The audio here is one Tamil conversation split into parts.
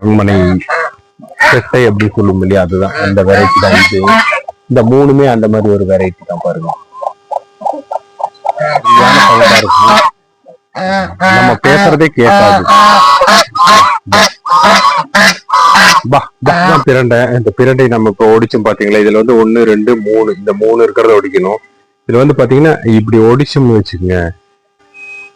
அரண்மனை செட்டை எப்படி சொல்லும் இல்லையா? அதுதான். அந்த வெரைட்டி தான் இது. இந்த மூணுமே அந்த மாதிரி ஒரு வெரைட்டி தான் பாருங்க. நம்ம பேசுறதே கேட்காது. பிரண்டை. இந்த பிரண்டை நம்ம இப்போ ஒடிச்சோம் பாத்தீங்களா? இதுல வந்து ஒண்ணு ரெண்டு மூணு. இந்த மூணு இருக்கிறத ஒடிக்கணும். இதுல வந்து பாத்தீங்கன்னா இப்படி ஒடிச்சோம்னு வச்சுக்கோங்க.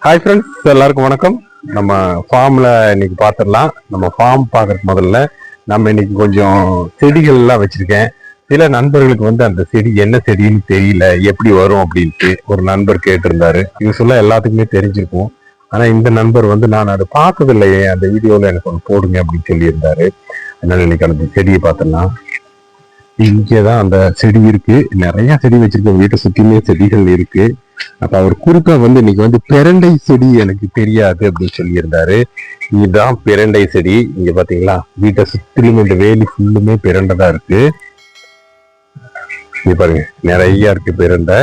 ஹாய் ஃப்ரெண்ட்ஸ் எல்லாருக்கும் வணக்கம். நம்ம ஃபார்ம்ல இன்னைக்கு பாத்திரலாம். நம்ம ஃபார்ம் பார்க்கறதுக்கு முதல்ல நம்ம இன்னைக்கு கொஞ்சம் செடிகள் எல்லாம் வச்சிருக்கேன். சில நண்பர்களுக்கு வந்து அந்த செடி என்ன செடின்னு தெரியல எப்படி வரும் அப்படின்ட்டு ஒரு நண்பர் கேட்டிருந்தாரு. இது எல்லாத்துக்குமே தெரிஞ்சிருக்கும். ஆனா இந்த நண்பர் வந்து நான் அதை பார்த்ததில்லையே அந்த வீடியோல எனக்கு ஒன்று போடுங்க அப்படின்னு சொல்லியிருந்தாரு. அதனால இன்னைக்கு அந்த செடியை இங்கே தான் அந்த செடி இருக்கு. நிறைய செடி வச்சிருக்கேன். வீட்டை சுத்தியுமே செடிகள் இருக்கு. அப்ப அவர் குறுக்க வந்து இன்னைக்கு வந்து பெரண்டை செடி எனக்கு தெரியாது அப்படின்னு சொல்லியிருந்தாரு. இதுதான் பிரண்டை செடி. இங்க பாத்தீங்களா? வீட்டை சுத்திலும் இந்த வேலி ஃபுல்லுமே பிரண்டை இருக்கு. இங்க பாருங்க. நிறைய இருக்கு பிரண்டை.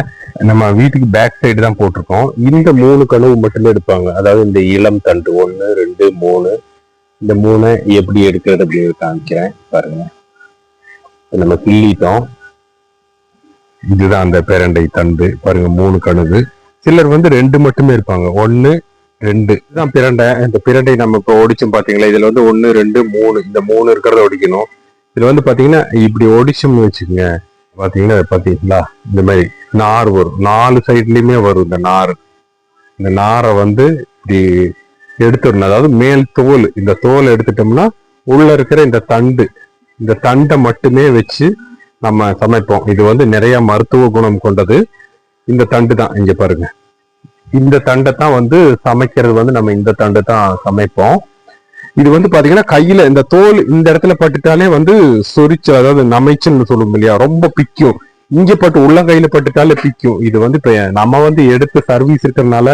நம்ம வீட்டுக்கு பேக் சைடு தான் போட்டிருக்கோம். இந்த மூணு கனவு மட்டும்தான் எடுப்பாங்க. அதாவது இந்த இளம் தண்டு ஒன்று ரெண்டு மூணு. இந்த மூணை எப்படி எடுக்கிறது அப்படின்னு காமிக்கிறேன். பாருங்க. நம்ம கிள்ளிட்டோம். இதுதான் அந்த பேரண்டை தண்டு. பாருங்க மூணு கணுது சிலர் வந்து ரெண்டு மட்டுமே இருப்பாங்க. ஒன்னு ரெண்டு. இதுதான் பிரண்டை. இந்த பிரண்டை நம்ம இப்போ ஒடிச்சோம் பாத்தீங்களா? இதுல வந்து ஒன்னு ரெண்டு மூணு. இந்த மூணு இருக்கிறத ஒடிக்கணும். இதுல வந்து பாத்தீங்கன்னா இப்படி ஒடிச்சோம்னு வச்சுக்கோங்க. பாத்தீங்கன்னா பாத்தீங்களா? இந்த மாதிரி நார் வரும். நாலு சைட்லயுமே வரும் இந்த நார். இந்த நாரை வந்து இப்படி எடுத்துடணும். அதாவது மேல் தோல். இந்த தோல் எடுத்துட்டோம்னா உள்ள இருக்கிற இந்த தண்டு. இந்த தண்டை மட்டுமே வச்சு நம்ம சமைப்போம். இது வந்து நிறைய மருத்துவ குணம் கொண்டது. இந்த தண்டு தான் இங்க பாருங்க. இந்த தண்டை தான் வந்து சமைக்கிறது வந்து நம்ம இந்த தண்டை தான் சமைப்போம். இது வந்து பாத்தீங்கன்னா கையில இந்த தோல் இந்த இடத்துல பட்டுட்டாலே வந்து சொரிச்சு அதாவது நமைச்சுன்னு சொல்லுவோம் இல்லையா? ரொம்ப பிக்கும். இங்க பட்டு உள்ளங்கையில பட்டுட்டாலே பிக்கும். இது வந்து இப்ப நம்ம வந்து எடுத்து சர்வீஸ் இருக்கிறதுனால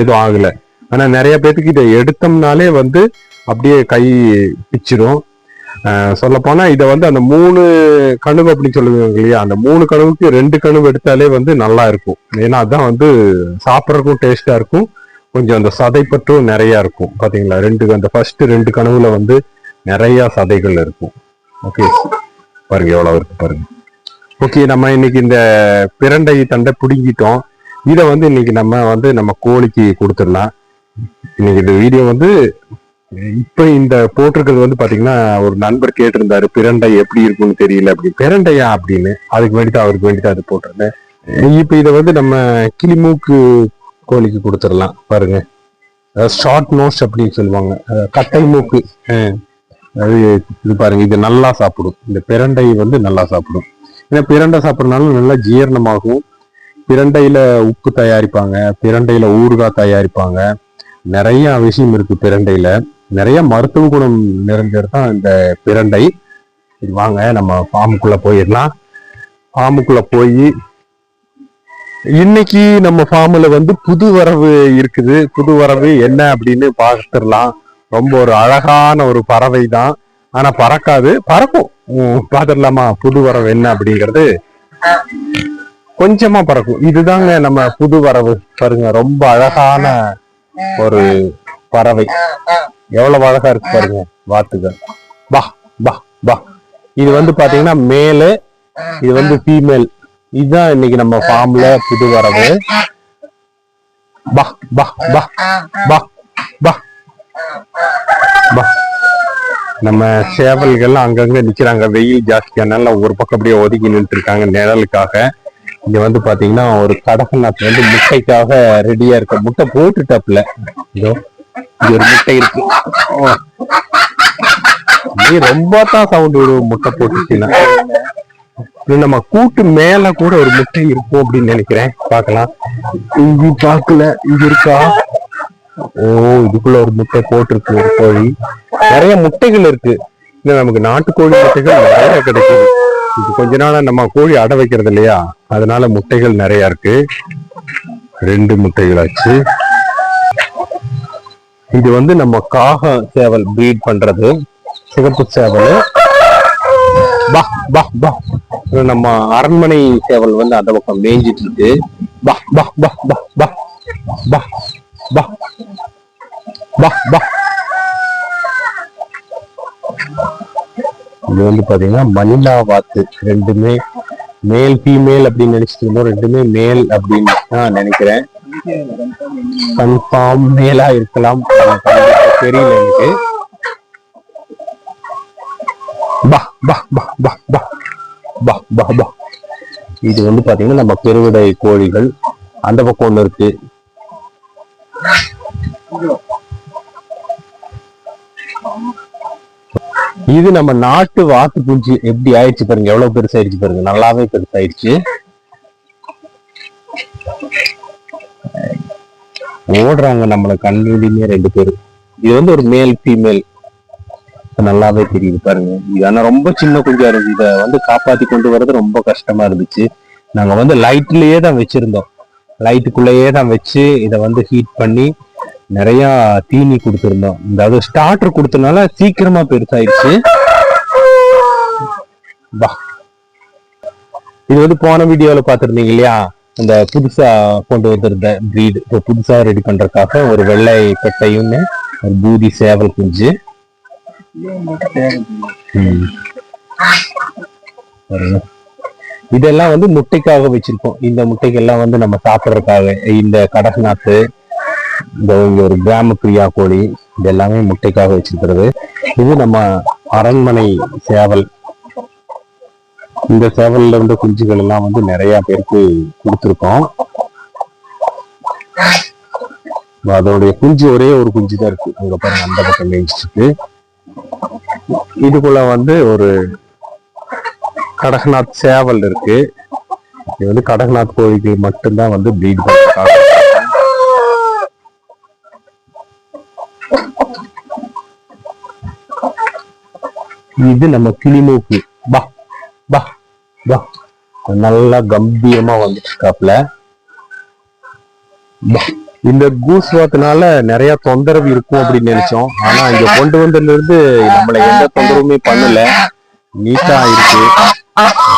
எதுவும் ஆகல. ஆனா நிறைய பேத்துக்கு இதை எடுத்தோம்னாலே வந்து அப்படியே கை பிச்சிடும் சொல்ல இதை வந்து அந்த மூணு கணுவு அப்படின்னு சொல்லுவாங்க இல்லையா? அந்த மூணு கணுவுக்கு ரெண்டு கணுவு எடுத்தாலே வந்து நல்லா இருக்கும். ஏன்னா அதான் வந்து சாப்பிட்றதுக்கும் டேஸ்டா இருக்கும். கொஞ்சம் அந்த சதைப்பற்றும் நிறையா இருக்கும். பார்த்தீங்களா ரெண்டு அந்த ஃபர்ஸ்ட் ரெண்டு கனவுல வந்து நிறையா சதைகள் இருக்கும். ஓகே பாருங்க எவ்வளவு இருக்கு பாருங்க. ஓகே நம்ம இன்னைக்கு இந்த பிரண்டை தண்டை பிடுங்கிட்டோம். இதை வந்து இன்னைக்கு நம்ம வந்து நம்ம கோழிக்கு கொடுத்துடலாம். இன்னைக்கு இந்த வீடியோ வந்து இப்ப இந்த போட்டிருக்கிறது வந்து பாத்தீங்கன்னா ஒரு நண்பர் கேட்டிருந்தாரு பிரண்டை எப்படி இருக்கும்னு தெரியல அப்படி. பிரண்டையா அப்படின்னு. அதுக்கு வேண்டிதான் அவருக்கு வேண்டிதான் அது போட்டிருந்தேன். இப்ப இதை வந்து நம்ம கிளிமூக்கு கோழிக்கு கொடுத்துடலாம் பாருங்க. ஷார்ட் நோஸ் அப்படின்னு சொல்லுவாங்க. கட்டை மூக்கு. அது இது பாருங்க இது நல்லா சாப்பிடும். இந்த பிரண்டை வந்து நல்லா சாப்பிடும். ஏன்னா பிரண்டை சாப்பிட்றதுனால நல்லா ஜீரணமாகும் பிரண்டையில உப்பு தயாரிப்பாங்க பிரண்டையில ஊறுகாய் தயாரிப்பாங்க. நிறைய விஷயம் இருக்கு பிரண்டையில. நிறைய மருத்துவ குணம் நிறைஞ்சது தான் இந்த பிரண்டை. சரி வாங்க நம்ம ஃபார்முக்குள்ள போயிடலாம். ஃபார்முக்குள்ள போய் இன்னைக்கு நம்ம ஃபார்ம்ல வந்து புது வரவு இருக்குது. புது வரவு என்ன அப்படின்னு பார்த்துடலாம். ரொம்ப ஒரு அழகான ஒரு பறவை தான். ஆனா பறக்காது பறக்கும். உம், பார்த்துடலாமா? புது வரவு என்ன அப்படிங்கிறது. கொஞ்சமா பறக்கும். இதுதாங்க நம்ம புது வரவு. பாருங்க ரொம்ப அழகான ஒரு பறவை. எவ்வளவு அழகா இருக்கு பாருங்க வாத்துகள். பா பா பா. இது வந்து பாத்தீங்கன்னா மேலு இது வந்து ஃபீமேல் இதுதான் இன்னைக்கு நம்ம ஃபார்ம்ல புது வரவு. பா பா பா பா பா. பா. நம்ம சேவல்கள்லாம் அங்கங்க நிக்கிறாங்க. வெயில் ஜாஸ்தியானால ஒரு பக்கம் அப்படியே ஒதுக்கி நின்றுட்டு இருக்காங்க நிழலுக்காக. இங்க வந்து பாத்தீங்கன்னா ஒரு கடகநாத் வந்து முட்டைக்காக ரெடியா இருக்க முட்டை போட்டுட்டாப்ல இதோ. ஒரு முட்டை இருக்கு. நீ ரொம்ப தான் சவுண்ட் விடுவோம் முட்டை போட்டுச்சுன்னா நம்ம கூட்டு மேல கூட ஒரு முட்டை இருக்கும் அப்படின்னு நினைக்கிறேன். பாக்கலாம் இங்க பாக்கல இங்க இருக்கா? ஓ இதுக்குள்ள ஒரு முட்டை போட்டிருக்கு ஒரு கோழி. நிறைய முட்டைகள் இருக்கு. இது நமக்கு நாட்டுக்கோழி முட்டைகள் நிறைய கிடைக்குது. இது கொஞ்ச நாளா நம்ம கோழி அடை வைக்கிறது இல்லையா? அதனால முட்டைகள் நிறைய இருக்கு. ரெண்டு முட்டைகள் ஆச்சு. இது வந்து நம்ம காக சேவல் பிரீட் பண்றது. சிகப்பு சேவல். பா பா பா நம்ம அரண்மனை சேவல் வந்து அந்த பக்கம் மேய்ஞ்சிட்டு இருக்கு பா பா பா பா பா பா பா பா பா இது வந்து பாத்தீங்கன்னா மணிலா வாத்து. ரெண்டுமே மேல் ஃபீமேல் அப்படின்னு நினைச்சிட்டு இருந்தோம். ரெண்டுமே மேல் அப்படின்னு தான் நினைக்கிறேன். கன்ஃபார்ம் மேலா இருக்கலாம். தெரியல எனக்கு. பா பா பா பா பா. பா பா பா. இது வந்து பாத்தீங்கன்னா நம்ம பெருவிடை கோழிகள். அந்த பக்கம் ஒண்ணு இருக்கு. இது நம்ம நாட்டு வாத்து குஞ்சு எப்படி ஆயிடுச்சு பாருங்க. எவ்வளவு பெருசாயிடுச்சு பாருங்க. நல்லாவே பெருசாயிடுச்சு. ஓடுறாங்க நம்மளை கண்ணுலயுமே ரெண்டு பேரும் இது வந்து ஒரு மேல் ஃபீமேல் நல்லாவே தெரியுது பாருங்க. இது ஆனா ரொம்ப சின்ன குஞ்சா இருந்துச்சு. இதை வந்து காப்பாத்தி கொண்டு வர்றது ரொம்ப கஷ்டமா இருந்துச்சு. நாங்க வந்து லைட்லயே தான் வச்சிருந்தோம். லைட்டுக்குள்ளேயே தான் வச்சு இதை வந்து ஹீட் பண்ணி நிறைய தீனி கொடுத்துருந்தோம். அதாவது ஸ்டார்டர் கொடுத்தனால சீக்கிரமா பெருசாயிடுச்சு வா. இது வந்து போன வீடியோவில் பார்த்துருந்தீங்க இல்லையா? இந்த புதுசா கொண்டு வந்திருந்த பிரீடு இப்போ புதுசா ரெடி பண்றதுக்காக ஒரு வெள்ளை கட்டையும் ஒரு பூதி சேவல் குஞ்சு. இதெல்லாம் வந்து முட்டைக்காக வச்சிருக்கோம். இந்த முட்டைகள்லாம் வந்து நம்ம சாப்பிட்றதுக்காக. இந்த கடகநாத்து இந்த ஒரு கிராம பிரியா கோழி இது எல்லாமே முட்டைக்காக வச்சிருக்கிறது. இது நம்ம அரண்மனை சேவல் இந்த சேவல்ல இருந்த குஞ்சுகள் எல்லாம் வந்து நிறைய பேருக்கு கொடுத்துருக்கோம். அதோடைய குஞ்சு ஒரே ஒரு குஞ்சு தான் இருக்கு. அங்க பாருங்க அந்த பக்கம் மேய்ச்சிருக்கு இருக்கு இதுக்குள்ள வந்து ஒரு கடகநாத் சேவல் இருக்கு. இது வந்து கடகநாத் கோழிக்கு மட்டும்தான் வந்து ப்ரீட் பண்றதுக்காக இது நம்ம கிளிமூக்கு பா நல்லா கம்பீரமா வந்துட்டு இந்த கூஸ் வாத்துனால நிறைய தொந்தரவு இருக்கும் அப்படின்னு நினைச்சோம். ஆனா இங்க கொண்டு வந்ததுல இருந்து நம்மள எந்த தொந்தரவுமே பண்ணல. நீட்டா இருக்கு.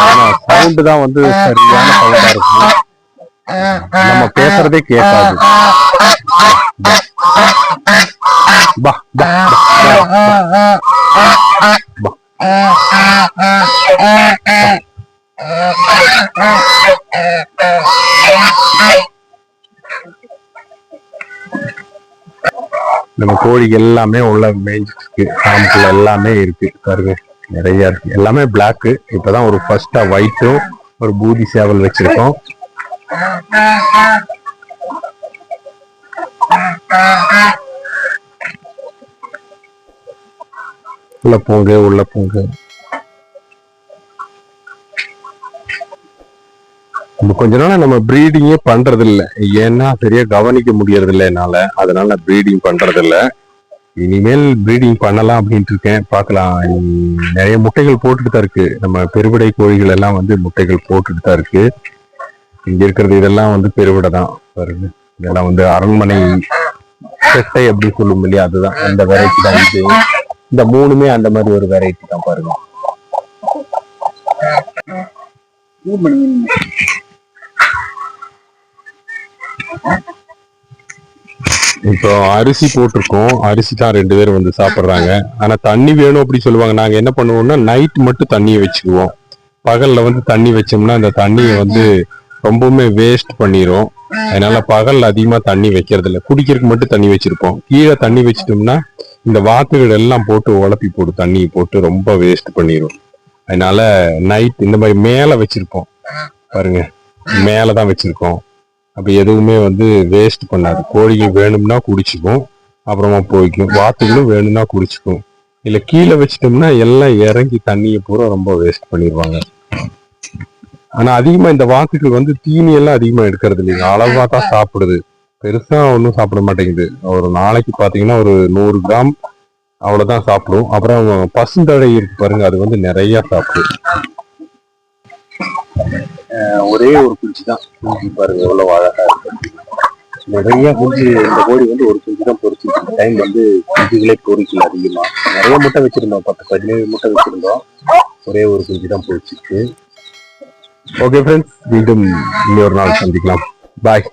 ஆனா சவுண்ட் தான் வந்து சரியான சவுண்டா இருக்கும். நம்ம பேசுறதே கேட்காது. பா பா பா, பா, பா. நம்ம கோழி எல்லாமே உள்ள மேய்ஞ்சிருக்கு இருக்கு. ஃபார்முக்குள்ள எல்லாமே இருக்கு. பாருங்க நிறைய இருக்கு. எல்லாமே பிளாக்கு இப்பதான் ஒரு ஃபர்ஸ்டா ஒயிட்டும் ஒரு பூதி சேவல் வச்சிருக்கோம். உள்ள போங்க உள்ள போங்க. கொஞ்ச நாளா நம்ம ப்ரீடிங்கே பண்றது இல்ல ஏன்னா சரியா கவனிக்க முடியறது இல்ல என்னால. அதனால ப்ரீடிங் பண்றது இல்ல இனிமேல் ப்ரீடிங் பண்ணலாம் அப்படின்ட்டு இருக்கேன். பார்க்கலாம். நிறைய முட்டைகள் போட்டுட்டு தான் இருக்கு. நம்ம பெருவிடை கோழிகள் எல்லாம் வந்து முட்டைகள் போட்டுட்டு தான் இருக்கு. இங்க இருக்கிறது இதெல்லாம் வந்து பெருவிடை தான். பாருங்க. இதெல்லாம் வந்து அரண்மனை செட்டை அப்படி சொல்லும் இல்லையா? அதுதான். அந்த வெரைட்டி தான் இது. இந்த மூணுமே அந்த மாதிரி ஒரு வெரைட்டி தான் பாருங்க. இப்போ அரிசி போட்டிருக்கோம். அரிசி தான் ரெண்டு பேரும் வந்து சாப்பிடுறாங்க. ஆனா தண்ணி வேணும் அப்படி சொல்லுவாங்க. நாங்க என்ன பண்ணுவோம்னா நைட் மட்டும் தண்ணியை வச்சுக்குவோம். பகல்ல வந்து தண்ணி வச்சோம்னா அந்த தண்ணியை வந்து ரொம்பவுமே வேஸ்ட் பண்ணிரும். அதனால பகல்ல அதிகமா தண்ணி வைக்கிறது இல்லை. குடிக்கிறதுக்கு மட்டும் தண்ணி வச்சிருப்போம். கீழே தண்ணி வச்சிட்டோம்னா இந்த வாத்துகள் எல்லாம் போட்டு உழப்பி போட்டு தண்ணி போட்டு ரொம்ப வேஸ்ட் பண்ணிரும். அதனால நைட் இந்த மாதிரி மேல வச்சிருப்போம். பாருங்க. மேலதான் வச்சிருக்கோம். அப்ப எதுவுமே வந்து வேஸ்ட் பண்ணாது. கோழிகள் வேணும்னா குடிச்சுக்கும் அப்புறமா போய்க்கும். வாத்துகளும் வேணும்னா குடிச்சுக்கும். இல்ல கீழே வச்சிட்டோம்னா எல்லாம் இறங்கி தண்ணியை பூரா ரொம்ப வேஸ்ட் பண்ணிடுவாங்க. ஆனா அதிகமா இந்த வாத்துக்கள் வந்து தீனி எல்லாம் அதிகமா எடுக்கிறது இல்லைங்க. அளவா தான் சாப்பிடுது. பெருசா ஒன்றும் சாப்பிட மாட்டேங்குது. ஒரு நாளைக்கு பாத்தீங்கன்னா ஒரு நூறு கிராம் அவ்வளவுதான் சாப்பிடும். அப்புறம் பசுந்தழை இருக்கு பாருங்க அது வந்து நிறைய சாப்பிடும். ஒரே ஒரு குஞ்சு தான். குஞ்சு பாருங்க எவ்வளவு அழகா இருக்கு. நிறைய குஞ்சு இந்த கோழி வந்து ஒரு குஞ்சு தான் பொறிச்சு இந்த டைம் வந்து குஞ்சுகளே பொறிக்கல அதிகமா. நிறைய முட்டை வச்சிருந்தோம் பத்து பதினேழு முட்டை வச்சிருந்தோம். ஒரே ஒரு குஞ்சு தான் பொறிச்சிருக்கு. ஓகே ஃப்ரெண்ட்ஸ் மீண்டும் இன்னொரு நாள் சந்திக்கலாம். பாய்